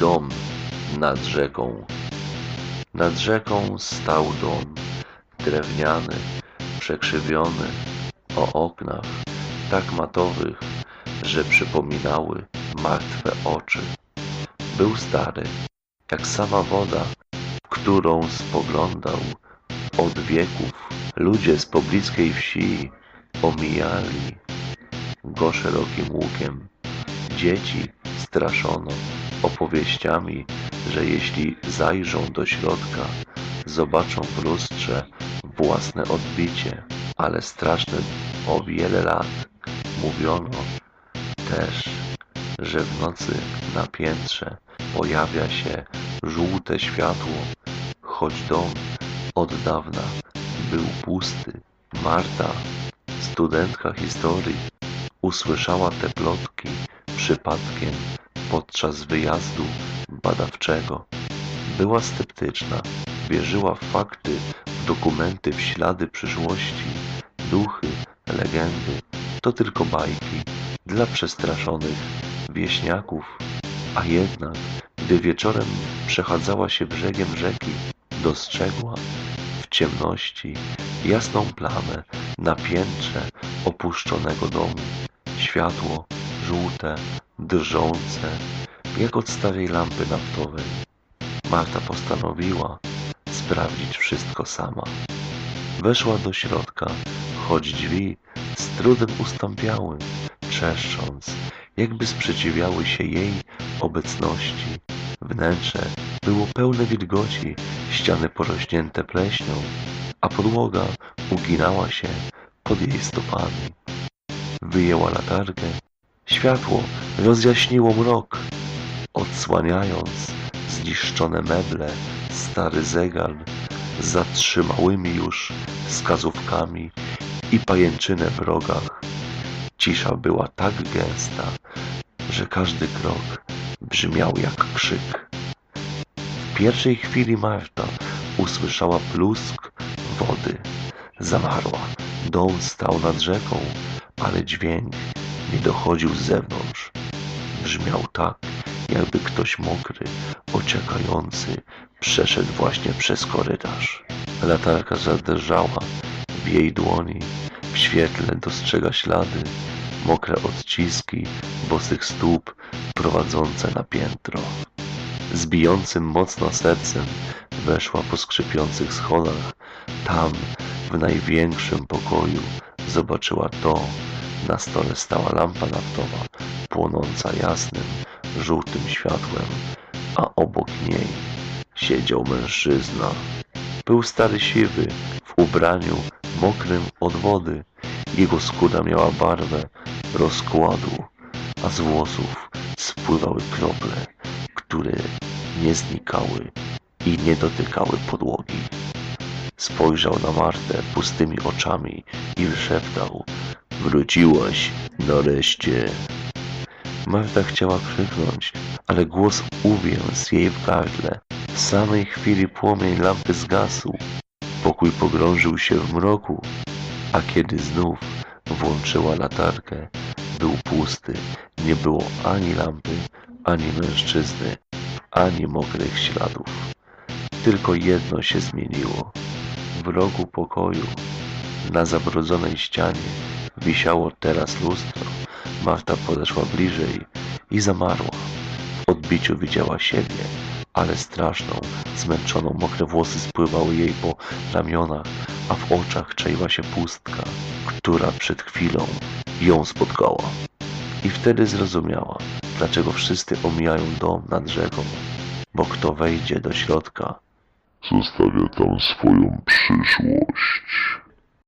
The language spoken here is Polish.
Dom nad rzeką. Nad rzeką stał dom, drewniany, przekrzywiony, o oknach tak matowych, że przypominały martwe oczy. Był stary, jak sama woda, którą spoglądał od wieków. Ludzie z pobliskiej wsi omijali go szerokim łukiem. Dzieci straszono opowieściami, że jeśli zajrzą do środka, zobaczą w lustrze własne odbicie, ale straszne o wiele lat mówiono też, że w nocy na piętrze pojawia się żółte światło, choć dom od dawna był pusty. Marta, studentka historii, usłyszała te plotki przypadkiem podczas wyjazdu badawczego. Była sceptyczna, wierzyła w fakty, w dokumenty, w ślady przyszłości, duchy, legendy. To tylko bajki dla przestraszonych wieśniaków. A jednak, gdy wieczorem przechadzała się brzegiem rzeki, dostrzegła w ciemności jasną plamę na piętrze opuszczonego domu. Światło żółte, drżące, jak od starej lampy naftowej. Marta postanowiła sprawdzić wszystko sama. Weszła do środka, choć drzwi z trudem ustąpiały, trzeszcząc, jakby sprzeciwiały się jej obecności. Wnętrze było pełne wilgoci, ściany porośnięte pleśnią, a podłoga uginała się pod jej stopami. Wyjęła latarkę. Światło rozjaśniło mrok, odsłaniając zniszczone meble, stary zegar z zatrzymałymi już wskazówkami i pajęczynę w rogach. Cisza była tak gęsta, że każdy krok brzmiał jak krzyk. W pierwszej chwili Marta usłyszała plusk wody. Zamarła. Dom stał nad rzeką, ale dźwięk nie dochodził z zewnątrz. Brzmiał tak, jakby ktoś mokry, ociekający przeszedł właśnie przez korytarz. Latarka zadrżała w jej dłoni. W świetle dostrzega ślady, mokre odciski bosych stóp prowadzące na piętro. Z mocno sercem weszła po skrzypiących schodach. Tam, w największym pokoju, zobaczyła to. Na stole stała lampa naftowa, płonąca jasnym, żółtym światłem, a obok niej siedział mężczyzna. Był stary siwy, w ubraniu mokrym od wody. Jego skóra miała barwę rozkładu, a z włosów spływały krople, które nie znikały i nie dotykały podłogi. Spojrzał na Martę pustymi oczami i wyszeptał Wróciłaś nareszcie. Marta chciała krzyknąć, ale głos uwięzł jej w gardle. W samej chwili płomień lampy zgasł. Pokój pogrążył się w mroku, a kiedy znów włączyła latarkę, był pusty. Nie było ani lampy, ani mężczyzny, ani mokrych śladów. Tylko jedno się zmieniło. W rogu pokoju, na zabrudzonej ścianie, wisiało teraz lustro. Marta podeszła bliżej i zamarła. W odbiciu widziała siebie, ale straszną, zmęczoną, mokre włosy spływały jej po ramionach, a w oczach czaiła się pustka, która przed chwilą ją spotkała. I wtedy zrozumiała, dlaczego wszyscy omijają dom nad rzeką, bo kto wejdzie do środka, Zostawia tam swoją przyszłość.